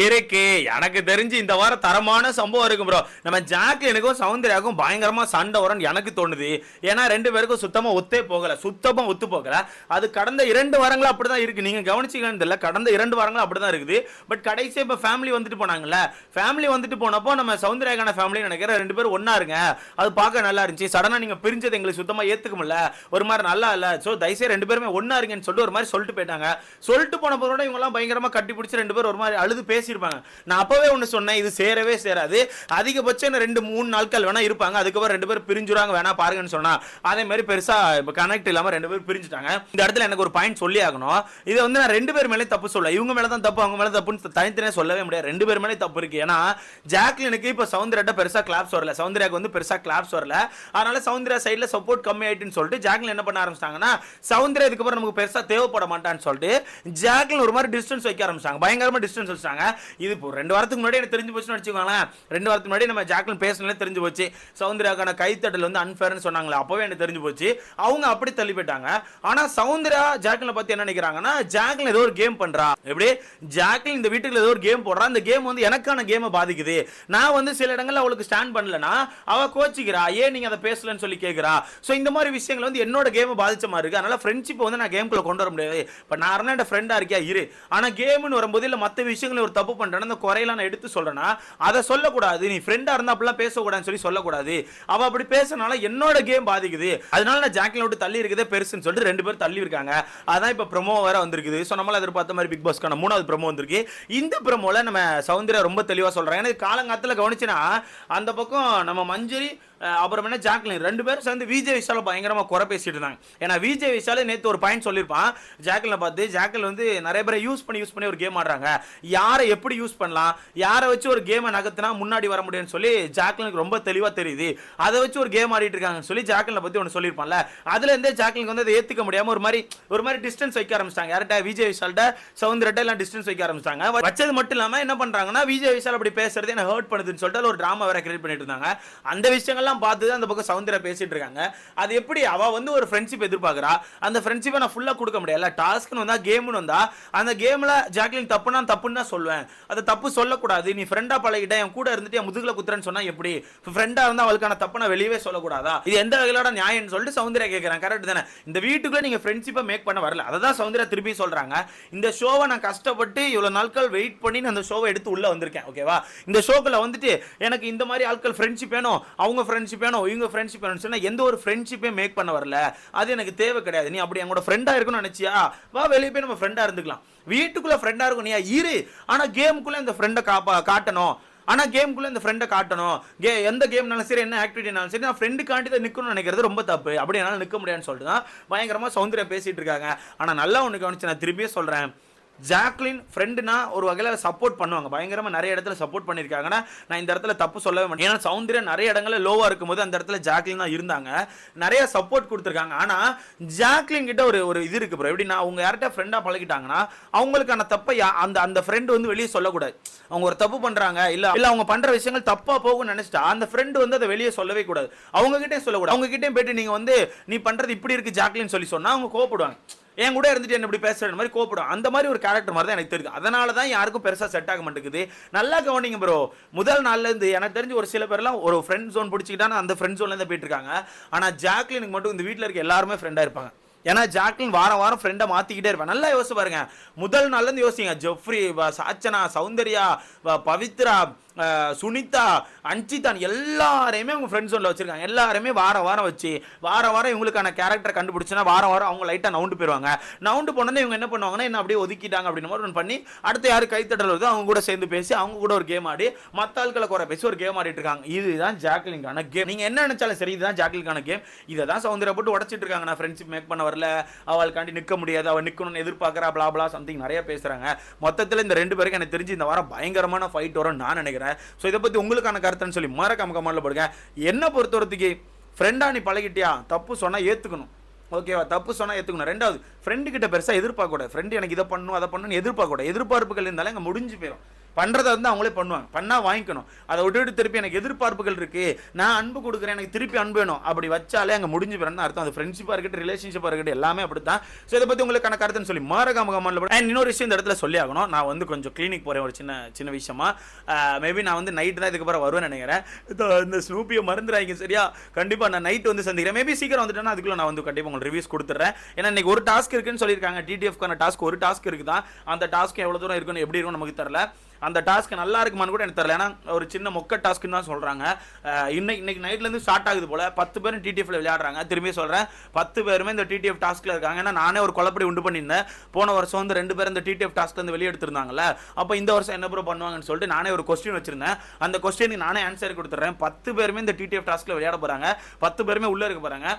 இருக்கு எனக்கு தெரிஞ்சு இந்த வாரம் தரமான சம்பவம் இருக்கும் ப்ரோ நம்ம ஜாக்லினுக்கும் சௌந்தர்யாவுக்கும் பயங்கரமா சண்டை வரும்னு எனக்கு தோணுது. ஏன்னா ரெண்டு பேருக்கும் சுத்தமா ஒத்தே போகல. சுத்தமா ஒத்து போகல. அது கடந்த இரண்டு வாரங்களா அப்படிதான் இருக்கு. நீங்க கவனிச்சிக்கன்னு தெரியல. கடந்த இரண்டு வாரங்களா அப்படிதான் இருக்குது. பட் கடைசி இப்ப ஃபேமிலி வந்துட்டு போனாங்கல்ல. ஃபேமிலி வந்துட்டு போனப்போ நம்ம சௌந்தர்யாக்கான ஃபேமிலி நினைக்கிறேன் ரெண்டு பேரும் ஒண்ணா இருங்க. அது பார்க்க நல்லா இருந்துச்சு. சடனா நீங்க பிரிஞ்சது எங்களுக்கு சுத்தமா ஏத்துக்க முடியல ஒரு மாதிரி நல்லா இல்ல. ஸோ தயவுசெய்து ரெண்டு பேருமே ஒண்ணா இருங்கன்னு சொல்லிட்டு ஒரு மாதிரி சொல்லிட்டு போயிட்டாங்க. சொல்லிட்டு போன போதோட இவங்க எல்லாம் பயங்கரமா கட்டி பிடிச்சி ரெண்டு பேரும் ஒரு மாதிரி அழுது பேசியிருப்பாங்க. நான் அப்போவே ஒன்று சொன்னேன் இது சேரவே சேராது. அதிகபட்சம் ரெண்டு மூணு நாட்கள் வேணால் இருப்பாங்க. அதுக்கப்புறம் ரெண்டு பேரும் பிரிஞ்சுறாங்க வேணா பாருங்கன்னு சொன்னால் அதே மாதிரி பெருசாக இப்போ கனெக்ட் இல்லாமல் ரெண்டு பேரும் பிரிஞ்சுட்டாங்க. இந்த இடத்துல எனக்கு ஒரு பாயிண்ட் சொல்லி ஆகணும். இதை வந்து நான் ரெண்டு பேர் மேலே தப்பு சொல்ல இவங்க மேலே தான் தப்பு அவங்க மேலே தப்புன்னு தனித்தனியாக சொல்லவே முடியாது. ரெண்டு பேர் மேலே தப்பு இருக்குது ஏன்னா ஜாக்லினுக்கு இப்போ சௌந்தர்யாட்ட பெருசாக கிளாப்ஸ் வரல. சௌந்தர்யாக்கு வந்து பெருசாக கிளாப்ஸ் வரல. அதனால சவுந்தர்யா சைடில் சப்போர்ட் கம்மி ஆயிட்டுன்னு சொல்லிட்டு ஜாக்லின் என்ன பண்ண ஆரம்பிச்சிட்டாங்கன்னா சவுந்தர்யா இதுக்கப்புறம் நமக்கு பெருசாக தேவைப்பட மாட்டான்னு சொல்லிட்டு ஜாக்லின் ஒரு மாதிரி டிஸ்டன்ஸ் வைக்க ஆரம்பிச்சாங்க பயங்கரமாக டிஸ்டன்ஸ் வச்சாங்க இது இப்போ ரெண்டு வாரத்துக்கு முன்னாடி எனக்கு தெரிஞ்சு போச்சுன்னு வச்சுக்கோங்களேன். ரெண்டு வாரத்துக்கு முன்னாடி நம்ம ஜாக்லின் பேசினாலே தெரிஞ்சு போச்சு. சௌந்தர்யாக்கான கைத்தட்டல் வந்து அன்ஃபேர்னு சொன்னாங்களே அப்பவே எனக்கு தெரிஞ்சு போச்சு. அவங்க அப்படி தள்ளி போயிட்டாங்க ஆனா சௌந்தர்யா ஜாக்லினை பத்தி என்ன நினைக்கிறாங்கன்னா ஜாக்லின் ஏதோ ஒரு கேம் பண்றா. எப்படி? ஜாக்லின் இந்த வீட்டுக்கு ஏதோ ஒரு கேம் போடுறா. அந்த கேம் வந்து எனக்கான கேமை பாதிக்குது. நான் வந்து சில இடங்கள்ல அவளுக்கு ஸ்டாண்ட் பண்ணலனா அவ கோச்சிக்கிறா. ஏன் நீங்க அதை பேசலன்னு சொல்லி கேக்குறா. ஸோ இந்த மாதிரி விஷயங்கள் வந்து என்னோட கேமை பாதிச்ச மாதிரி இருக்கு. அதனால ஃப்ரெண்ட்ஷிப் வந்து நான் கேம்குள்ள கொண்டு வர முடியாது. இப்போ நான் அருணாண்ட ஃப்ரெண்டா இருக்கியா? இரு. ஆனா கேம்னு வரும்போது இல்லை மற்ற விஷயங்களை ஒரு தப்பு பண்றேன்னா அந்த குறையெல்லாம் நான் எடுத்து சொல்கிறேன்னா அதை சொல்லக்கூடாது. நீ ஃப்ரெண்டாக இருந்தால் அப்படிலாம் பேசக்கூடாதுன்னு சொல்லி சொல்லக்கூடாது. அவள் அப்படி பேசுறனால என்னோட கேம் பாதிக்குது. அதனால நான் ஜாக்கெட்டில் விட்டு தள்ளி இருக்கதே பெருசுன்னு சொல்லிட்டு ரெண்டு பேரும் தள்ளி இருக்காங்க. அதான் இப்போ ப்ரொமோ வேற வந்திருக்குது. ஸோ நம்மளால் எதிர்பார்த்த மாதிரி பிக் பாஸ்க்கான மூணாவது ப்ரோமோ வந்திருக்கு. இந்த ப்ரொமோவில் நம்ம சௌந்தர்யா ரொம்ப தெளிவாக சொல்கிறாங்க எனக்கு காலங்காலத்தில் கவனிச்சுனா அந்த பக்கம் நம்ம மஞ்சரி அப்புறம் என்ன ஜாக்லின். ரெண்டு பேரும் சேர்ந்து விஜய் விஷால பயங்கரமாக குறை பேசிட்டு இருந்தாங்க. ஏன்னா விஜய் விஷால நேற்று ஒரு பாயிண்ட் சொல்லியிருப்பான். ஜாக்லினை பார்த்து ஜாக்லின் வந்து நிறைய பேரை யூஸ் பண்ணி யூஸ் பண்ணி ஒரு கேம் ஆடுறாங்க. யாரை எப்படி யூஸ் பண்ணலாம்? யாரை வச்சு ஒரு கேமை நகர்த்தினா முன்னாடி வர முடியும்னு சொல்லி ஜாக்லினுக்கு ரொம்ப தெளிவாக தெரியுது. அதை வச்சு ஒரு கேம் ஆடிட்டு இருக்காங்கன்னு சொல்லி ஜாக்லினை பற்றி ஒன்று சொல்லியிருப்பான்ல. அதுலேருந்தே ஜாக்லினுக்கு வந்து அதை ஏற்றுக்க முடியாமல் ஒரு மாதிரி ஒரு மாதிரி டிஸ்டன்ஸ் வைக்க ஆரம்பிச்சிட்டாங்க. யார்கிட்ட? விஜய் விஷால்கிட்ட சவுந்தரட்ட எல்லாம் டிஸ்டன்ஸ் வைக்க ஆரம்பிச்சிட்டாங்க. வச்சது மட்டும் இல்லாமல் என்ன பண்ணுறாங்கன்னா விஜய் விஷால் அப்படி பேசுறது என்ன ஹர்ட் பண்ணுதுன்னு சொல்லிட்டு ஒரு ட்ராமா வேற கிரியேட் பண்ணிட்டு இருந்தாங்க. அந்த விஷயங்கள்லாம் பார்த்து தான் அந்த பக்கம் சவுந்தர்யா பேசிட்டு இருக்காங்க. அது எப்படி? அவ வந்து ஒரு ஃப்ரெண்ட்ஷிப் எதிர்பார்க்கறா அந்த ஃப்ரெண்ட்ஷிப்பை நான் ஃபுல்லா கொடுக்க முடியல டாஸ்க்னு வந்தா கேம்னு வந்தா அந்த கேம்ல ஜாக்லின் தப்புனா தப்புன்னு தான் சொல்லுவேன். அதை தப்பு சொல்லக்கூடாது. நீ ஃப்ரெண்டா பழகிட்ட என் கூட இருந்துட்டு என் முதுகுல குத்துறேன்னு சொன்னா எப்படி? ஃப்ரெண்டா இருந்தா அவளுக்கான தப்பு நான் வெளியவே சொல்லக்கூடாதா? இது எந்த வகையிலோட நியாயம்னு சொல்லிட்டு சௌந்தர்யா கேட்கறேன் கரெக்ட் தானே? இந்த வீட்டுக்குள்ள நீங்க ஃப்ரெண்ட்ஷிப்பை மேக் பண்ண வரல. அதை தான் சௌந்தர்யா திருப்பி சொல்றாங்க. இந்த ஷோவை நான் கஷ்டப்பட்டு இவ்வளவு நாட்கள் வெயிட் பண்ணி நான் அந்த ஷோவை எடுத்து உள்ள வந்திருக்கேன். ஓகேவா இந்த ஷோக்குள்ள வந்துட்டு எனக்கு இந்த மாதிரி ஆட்கள் ஃப்ரெண்ட்ஷிப் வேணும். அவங்க ஃப்ரெண்ட்ஷிப் வேணும் இவங்க ஃப்ரெண்ட்ஷிப் வேணும்னு சொன்னால் எந்த ஒரு ஃப்ரெண்ட்ஷிப்பே மேக் பண்ண வரல. அது எனக்கு தேவை கிடையாது. நீ அப்படி எங்களோட ஃப்ரெண்டாக இருக்கணும்னு நினச்சியா? வா வெளியே போய் நம்ம ஃப்ரெண்டாக இருந்துக்கலாம். வீட்டுக்குள்ளே ஃப்ரெண்டாக இருக்கும் நீ இரு. ஆனால் கேமுக்குள்ளே இந்த ஃப்ரெண்டை காப்பா காட்டணும். ஆனால் கேமுக்குள்ளே இந்த ஃப்ரெண்டை காட்டணும். கே எந்த கேம்னாலும் சரி என்ன ஆக்டிவிட்டினாலும் சரி நான் ஃப்ரெண்டுக்காண்டி தான் நிற்கணும்னு நினைக்கிறது ரொம்ப தப்பு. அப்படி என்னால் நிற்க முடியாதுன்னு சொல்லிட்டு தான் பயங்கரமாக சௌந்தர்யா பேசிகிட்டு இருக்காங்க. ஆனால் நல்லா ஒன்று கவனிச்சு நான் திருப்பியே சொல்கிறேன் ஜாக்லின் ஃப்ரெண்டுனா ஒரு வகையில் சப்போர்ட் பண்ணுவாங்க. பயங்கரமாக நிறைய இடத்துல சப்போர்ட் பண்ணியிருக்காங்கன்னா நான் இந்த இடத்துல தப்பு சொல்லவே மாட்டேன். ஏன்னா சௌந்தர்யா நிறைய இடங்களில் லோவாக இருக்கும்போது அந்த இடத்துல ஜாக்லின் தான் இருந்தாங்க. நிறைய சப்போர்ட் கொடுத்துருக்காங்க. ஆனால் ஜாக்லின் கிட்ட ஒரு ஒரு இது இருக்குது ப்ரோ எப்படின்னா அவங்க யார்கிட்ட ஃப்ரெண்டாக பழகிட்டாங்கன்னா அவங்களுக்கான தப்பை யா- அந்த அந்த ஃப்ரெண்டு வந்து வெளியே சொல்லக்கூடாது. அவங்க ஒரு தப்பு பண்ணுறாங்க இல்லை இல்லை அவங்க பண்ணுற விஷயங்கள் தப்பாக போகும்னு நினைச்சிட்டா அந்த ஃப்ரெண்டு வந்து அதை வெளியே சொல்லவே கூடாது. அவங்ககிட்டே சொல்லக்கூடாது. அவங்ககிட்டே போயிட்டு நீங்கள் வந்து நீ பண்றது இப்படி இருக்கு ஜாக்லின் சொல்லி சொன்னால் அவங்க கோவப்படுவாங்க. என் கூட இருந்துட்டு என்ன இப்படி பேசுற மாதிரி கோப்பிடும் அந்த மாதிரி ஒரு கேரக்டர் மாதிரி தான் எனக்கு தெரியுது. அதனால தான் யாருக்கும் பெருசாக செட் ஆக மாட்டேங்குது. நல்லா கவனிங்க ப்ரோ முதல் நாள்லேருந்து எனக்கு தெரிஞ்சு ஒரு சில பேர்லாம் ஒரு ஃப்ரெண்ட் ஜோன் பிடிச்சிக்கிட்டா அந்த ஃப்ரெண்ட் ஜோன்லேருந்து போயிட்டு இருக்காங்க. ஆனால் ஜாக்லினுக்கு மட்டும் இந்த வீட்டில் இருக்க எல்லாருமே ஃப்ரெண்டாக இருப்பாங்க. ஏன்னா ஜாக்லின் வாரம் வாரம் ஃப்ரெண்டை மாற்றிக்கிட்டே இருப்பேன். நல்லா யோசிச்சு பாருங்க. முதல் நாள்லேருந்து யோசிங்க. ஜெஃப்ரி சாச்சனா சௌந்தர்யா பவித்ரா சுனிதா அஞ்சிதான் எல்லாரையுமே அவங்க ஃப்ரெண்ட் ஜோன்ல வச்சுருக்காங்க. எல்லாருமே வாரம் வாரம் வச்சு வாரம் வாரம் இவங்களுக்கான கேரக்டர் கண்டுபிடிச்சுன்னா வாரம் வாரம் அவங்க லைட்டாக நவுண்டு போயிடுவாங்க நவுண்டு போனோன்னே இவங்க என்ன பண்ணுவாங்கன்னா என்ன அப்படியே ஒதுக்கிட்டாங்க அப்படின்னு மாதிரி ஒன்று பண்ணி அடுத்து யார் கைத்தட்டல் வருதோ அவங்க கூட சேர்ந்து பேசி அவங்க கூட ஒரு கேம் ஆடி மற்ற ஆட்களை குறை பேசி ஒரு கேம் ஆடிட்டு இருக்காங்க. இதுதான் ஜாக்லிங்கான கேம் நீங்கள் என்ன நினச்சாலும் சரி இதுதான் ஜாக்லிங்கான கேம் இதை தான் சௌந்தர்யா போட்டு உடச்சிட்டு இருக்காங்க. நான் ஃப்ரெண்ட்ஷிப் மேக் பண்ண வரல. அவளுக்காண்டி நிற்க முடியாது. அவள் நிற்கணும்னு எதிர்பார்க்குறா blah சம்திங் நிறைய பேசுகிறாங்க மொத்தத்தில் இந்த ரெண்டு பேருக்கு எனக்கு தெரிஞ்சு இந்த வாரம் பயங்கரமான ஃபைட் வரும்னு நான் நினைக்கிறேன். ஸோ இதை பத்தி உங்களுக்கான கருத்துன்னு சொல்லி மறக்காம கமெண்ட்ல போடுங்க. என்ன பொறுத்தவரத்துக்கு ஃப்ரெண்டாக நீ பழகிட்டியா? தப்பு சொன்னா ஏத்துக்கணும். ஓகேவா தப்பு சொன்னால் ஏற்றுக்கணும் ரெண்டாவது ஃப்ரெண்டு கிட்ட பெருசா எதிர்பார்க்கக்கூடாது ஃப்ரெண்டு எனக்கு இதை பண்ணணும் அதை பண்ணணும் எதிர்பார்க்கக்கூடாது எதிர்பார்ப்புகள் இருந்தாலும் அங்கே முடிஞ்சு போயிடும் பண்ணுறதை வந்து அவங்களே பண்ணுவாங்க. பண்ணால் வாங்கிக்கணும். அதை விட்டுட்டு திருப்பி எனக்கு எதிர்பார்ப்புகள் இருக்குது நான் அன்பு கொடுக்குறேன் எனக்கு திருப்பி அன்பு வேணும். அப்படி வச்சாலே அங்கே முடிஞ்சு போறேன்னு அர்த்தம்? அது ஃப்ரெண்ட்ஷிப்பாக இருக்கட்டும் ரிலேஷன்ஷிப்பாக இருக்கட்டும் எல்லாமே அப்படி தான் ஸோ இதை பற்றி உங்களுக்கு கணக்காரத்துன்னு சொல்லி மாரகாமகமான கமெண்ட்ல அண்ட் இன்னொரு விஷயம் இந்த இடத்துல சொல்லி ஆகணும். நான் வந்து கொஞ்சம் கிளினிக் போகிறேன் ஒரு சின்ன சின்ன விஷயமா. மேபி நான் வந்து நைட் தான் இதுக்கப்புறம் வருவேன் நினைக்கிறேன். இந்த ஸ்னூப்பியை மறந்துடாங்க சரியா? கண்டிப்பாக நான் நைட் வந்து சந்திக்கிறேன். மேபி சீக்கிரம் வந்துட்டேன்னா அதுக்குள்ள நான் வந்து கண்டிப்பாக உங்களுக்கு ரிவ்யூஸ் கொடுத்துறேன் ஏன்னா இன்னைக்கு ஒரு டாஸ்க் இருக்குன்னு சொல்லியிருக்காங்க. டிடிஎஃப்க்கான டாஸ்க் ஒரு டாஸ்க் இருக்குதான். அந்த டாஸ்க் எவ்வளோ தூரம் இருக்குன்னு எப்படி இருக்கும்னு நமக்கு தெரில அந்த டாஸ்க் நல்லா இருக்குமான்னு கூட எனக்கு தெரியல. ஏன்னா ஒரு சின்ன மொக்க டாஸ்க்குன்னு தான் சொல்கிறாங்க இன்னைக்கு இன்னைக்கு நைட்லேருந்து ஸ்டார்ட் ஆகுது போல. பத்து பேரும் டிடிஎஃப்ல விளையாடுறாங்க. திரும்பி சொல்கிறேன் பத்து பேருமே இந்த டிடிஎஃப் டாஸ்க்கில் இருக்காங்க. ஏன்னா நானே ஒரு குழப்படி உண்டு பண்ணியிருந்தேன். போன வருஷம் வந்து ரெண்டு பேரும் இந்த டிடிஎஃப் டாஸ்க்லேருந்து வெளியே எடுத்திருந்தாங்கல்ல. அப்போ இந்த வருஷம் என்ன ப்ரோ பண்ணுவாங்கன்னு சொல்லிட்டு நானே ஒரு கொஸ்டின் வச்சிருந்தேன். அந்த கொஸ்டினுக்கு நானே ஆன்சர் கொடுத்துட்றேன். பத்து பேருமே இந்த டிடிஎஃப் டாஸ்க்கில் விளையாட போகிறாங்க பத்து பேருமே உள்ளே இருக்க போகிறாங்க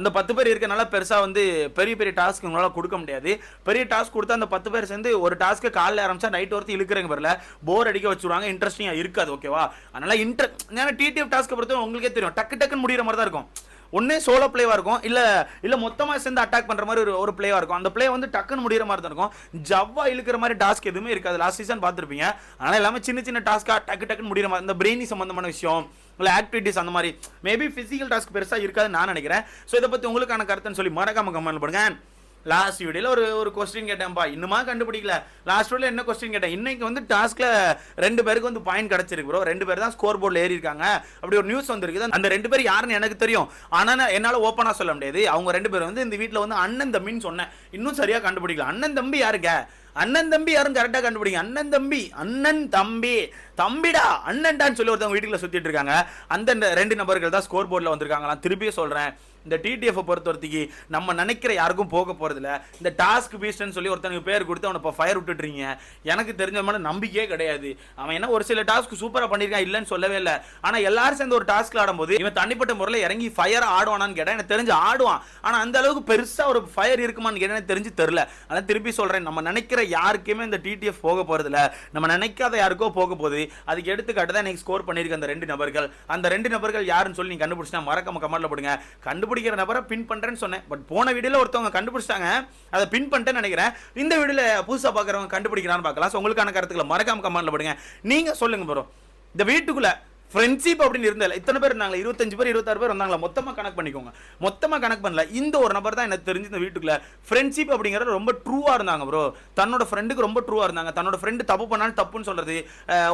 அந்த பத்து பேர் இருக்கனால பெருசாக வந்து பெரிய பெரிய டாஸ்க் உங்களால் கொடுக்க முடியாது. பெரிய டாஸ்க் கொடுத்தா அந்த பத்து பேர் சேர்ந்து ஒரு டாஸ்க்கு காலைல ஆரம்பிச்சா நைட் ஒருத்தி இழுக்கிறங்க வரல போர் அடிக்க வச்சுருவாங்க இன்ட்ரெஸ்டிங்காக இருக்காது ஓகேவா அதனால இன்ட்ரெஸ்ட் ஏன்னா டிடிஎஃப் டாஸ்க்கை பொறுத்தவரை உங்களுக்கே தெரியும். டக்கு டக்குன்னு முடிகிற மாதிரி தான் இருக்கும். ஒன்னே சோலோ பிளேவா இருக்கும். இல்ல இல்ல மொத்தமா சேர்ந்து அட்டாக் பண்ற மாதிரி ஒரு ஒரு பிளேவா இருக்கும். அந்த பிளே வந்து டக்குன்னு முடிகிற மாதிரி தான் இருக்கும். ஜவ்வா இழுக்கிற மாதிரி டாஸ்க் எதுவுமே இருக்காது. லாஸ்ட் சீசன் பார்த்துருப்பீங்க. ஆனால் எல்லாமே சின்ன சின்ன டாஸ்க்காக டக்கு டக்குன்னு முடிகிற மாதிரி இந்த பிரெயினி சம்பந்தமான விஷயம் இல்லை ஆக்டிவிட்டிஸ் அந்த மாதிரி. மேபி ஃபிசிக்கல் டாஸ்க் பெருசாக இருக்காதுன்னு நான் நினைக்கிறேன். ஸோ இதை பற்றி உங்களுக்கான கருத்துன்னு சொல்லி மறக்காம கமெண்ட் பண்ணுங்க லாஸ்ட் வீடியோவில் ஒரு ஒரு கொஸ்டின் கேட்டேன்ப்பா இன்னுமா கண்டுபிடிக்கல. லாஸ்ட் வீடியோல என்ன கொஸ்டின் கேட்டேன்? இன்னைக்கு வந்து டாஸ்க்கில் ரெண்டு பேருக்கு வந்து பாயிண்ட் கிடச்சிருக்கு ப்ரோ ரெண்டு பேர் தான் ஸ்கோர் போர்டில் ஏறி இருக்காங்க அப்படி ஒரு நியூஸ் வந்திருக்குது. அந்த ரெண்டு பேர் யாருன்னு எனக்கு தெரியும். ஆனால் நான் ஓப்பனாக சொல்ல முடியாது. அவங்க ரெண்டு பேரும் வந்து இந்த வீட்டில் வந்து அண்ணன் தம்பின்னு சொன்னேன். இன்னும் சரியாக கண்டுபிடிக்கல. அண்ணன் தம்பி யாருங்க? அண்ணன் தம்பி யாரும் கரெக்டாக கண்டுபிடிங்க. அண்ணன் தம்பி அண்ணன் தம்பி தம்பிடா அண்ணன்டான்னு சொல்லி ஒருத்தவங்க வீட்டுக்குள்ள சுற்றிட்டு இருக்காங்க. அந்த ரெண்டு நபர்கள் தான் ஸ்கோர் போர்டில் வந்திருக்காங்களாம். திருப்பியும் சொல்கிறேன் இந்த டிடிஎஃப் பொறுத்தவரைக்கு நம்ம நினைக்கிற யாருக்கும் போக போகிறதில்ல இந்த டாஸ்க் பீஸ்ட்னு சொல்லி ஒருத்தனுக்கு பேர் கொடுத்து அவனை இப்போ ஃபயர் விட்டுட்றீங்க எனக்கு தெரிஞ்ச மாதிரி நம்பிக்கையே கிடையாது. அவன் என்ன ஒரு சில டாஸ்க் சூப்பராக பண்ணியிருக்கான் இல்லைன்னு சொல்லவே இல்லை. ஆனால் எல்லாரும் சேர்ந்து ஒரு டாஸ்க் ஆடும்போது இவன் தனிப்பட்ட முறையில் இறங்கி ஃபயர் ஆடுவானான்னு கேட்டால் எனக்கு தெரிஞ்சு ஆடுவான். ஆனால் அந்த அளவுக்கு பெருசாக ஒரு ஃபயர் இருக்குமான்னு கேட்டேன் எனக்கு தெரிஞ்சு தெரில அதான் திருப்பி சொல்கிறேன் நம்ம நினைக்கிற யாருக்குமே இந்த டிடிஎஃப் போக போகிறதில்ல நம்ம நினைக்காத யாருக்கோ போக போகுது. அதுக்கு எடுத்துக்காட்டு தான் எனக்கு ஸ்கோர் பண்ணியிருக்க அந்த ரெண்டு நபர்கள். அந்த ரெண்டு நபர்கள் யாருன்னு சொல்லி நீங்க கண்டுபிடிச்சா மறக்காம கமெண்ட்ல போடுங்க. கண்டுபிடிக்கிற நபரை பின் பண்ணுறேன்னு சொன்னேன். பட் போன வீடியோவில் ஒருத்தவங்க கண்டுபிடிச்சிட்டாங்க. அதை பின் பண்ணிட்டேன்னு நினைக்கிறேன். இந்த வீடியோவில் புதுசா பார்க்குறவங்க கண்டுபிடிக்கிறான்னு பார்க்கலாம். ஸோ உங்களுக்கான கருத்துக்களை மறக்காம கமெண்ட்டில் போடுங்க. நீங்க சொல்லுங்க ப்ரோ இந்த வீட்டுக்குள்ள ஃப்ரெண்ட்ஷிப் அப்படின்னு இருந்தால இத்தனை பேர் இருந்தாங்களா? இருபத்தஞ்சு பேர் இருபத்தாறு பேர் வந்தாங்களா? மொத்தமாக கணக்கு பண்ணிக்கோங்க. மொத்தமாக கணக்கு பண்ணல. இந்த ஒரு நபர் தான் எனக்கு தெரிஞ்சு இந்த வீட்டுக்குள்ள ஃப்ரெண்ட்ஷிப் அப்படிங்கிறது ரொம்ப ட்ரூவாக இருந்தாங்க ப்ரோ தன்னோட ஃப்ரெண்டுக்கு ரொம்ப ட்ரூவாக இருந்தாங்க. தன்னோட ஃப்ரெண்டு தப்பு பண்ணாலும் தப்புன்னு சொல்கிறது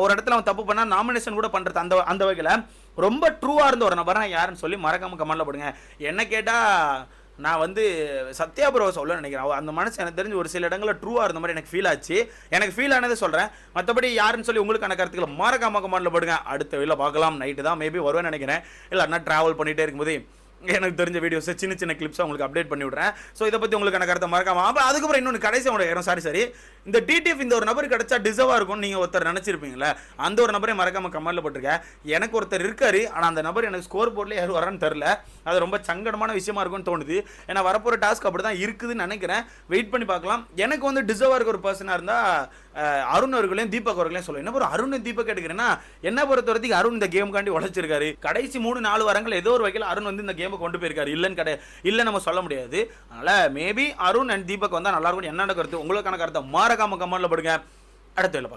ஒரு இடத்துல அவன் தப்பு பண்ணால் நாமினேஷன் கூட பண்ணுறது அந்த அந்த வகையில் ரொம்ப ட்ரூவாக இருந்த ஒரு நபர் நான் யாருன்னு சொல்லி மறக்காம கமெண்டில் போடுங்க. என்ன கேட்டால் நான் வந்து சத்யா ப்ரோ சொல்ல நினைக்கிறேன். அவ- அந்த மனசு எனக்கு தெரிஞ்சு ஒரு சில இடங்களில் ட்ரூவாக இருந்த மாதிரி எனக்கு ஃபீல் ஆச்சு. எனக்கு ஃபீல் ஆனதை சொல்கிறேன் மற்றபடி யாருன்னு சொல்லி உங்களுக்கான கருத்துக்களை மறக்காம கமெண்ட்ல போடுங்க. அடுத்த வெளியில் பார்க்கலாம். நைட்டு தான். மேபி வருவேன்னு நினைக்கிறேன். இல்லைன்னா ட்ராவல் பண்ணிகிட்டே இருக்கும்போது. எனக்கு தெரிஞ்ச வீடியோஸ் சின்ன சின்ன கிளிப்ஸ் உங்களுக்கு அப்டேட் பண்ணி விட்றேன். ஸோ இதை பற்றி உங்களுக்கான கருத்தை மறக்காம அப்போ அதுக்கப்புறம் இன்னொன்று கடைசி உங்களுக்கு சாரி சாரி இந்த டிடிஎஃப் இந்த ஒரு நபர் கிடைச்சா டிசர்வாக இருக்கும்னு நீங்கள் ஒருத்தர் நினச்சிருப்பீங்களே அந்த ஒரு நபரே மறக்காம கமெண்ட்ல போட்டிருக்கேன் எனக்கு ஒருத்தர் இருக்காரு ஆனால் அந்த நபர் எனக்கு ஸ்கோர் போர்டில் யார் வரான்னு தெரில அது ரொம்ப சங்கடமான விஷயமா இருக்கும்னு தோணுது. ஏன்னா வரப்போகிற டாஸ்க் அப்படி தான் இருக்குதுன்னு நினைக்கிறேன். வெயிட் பண்ணி பார்க்கலாம். எனக்கு வந்து டிசர்வாக இருக்க ஒரு பர்சனாக இருந்தால் அருண் அவர்களையும் தீபக் அவர்களையும் சொல்லுவேன். என்ன ப்ரோ அருண் தீபக் எடுக்கிறேன்னா என்ன பொறுத்த வரைக்கும் அருண் இந்த கேமுக்காண்டி உழைச்சிருக்காரு. கடைசி மூணு நாலு வாரங்கள் ஏதோ ஒரு வகையில் அருண் வந்து இந்த கேம் கொண்டு போயிருக்காரு. இல்லைன்னு கிடையாது. இல்லை நம்ம சொல்ல முடியாது. அதனால மேபி அருண் அண்ட் தீபக் வந்தால் நல்லா இருக்கும் என்ன கருத்து. உங்களுக்கான கருத்தை மாறக்காம கமெண்ட்ல படுங்க. அடுத்த வேலை பார்க்கலாம்.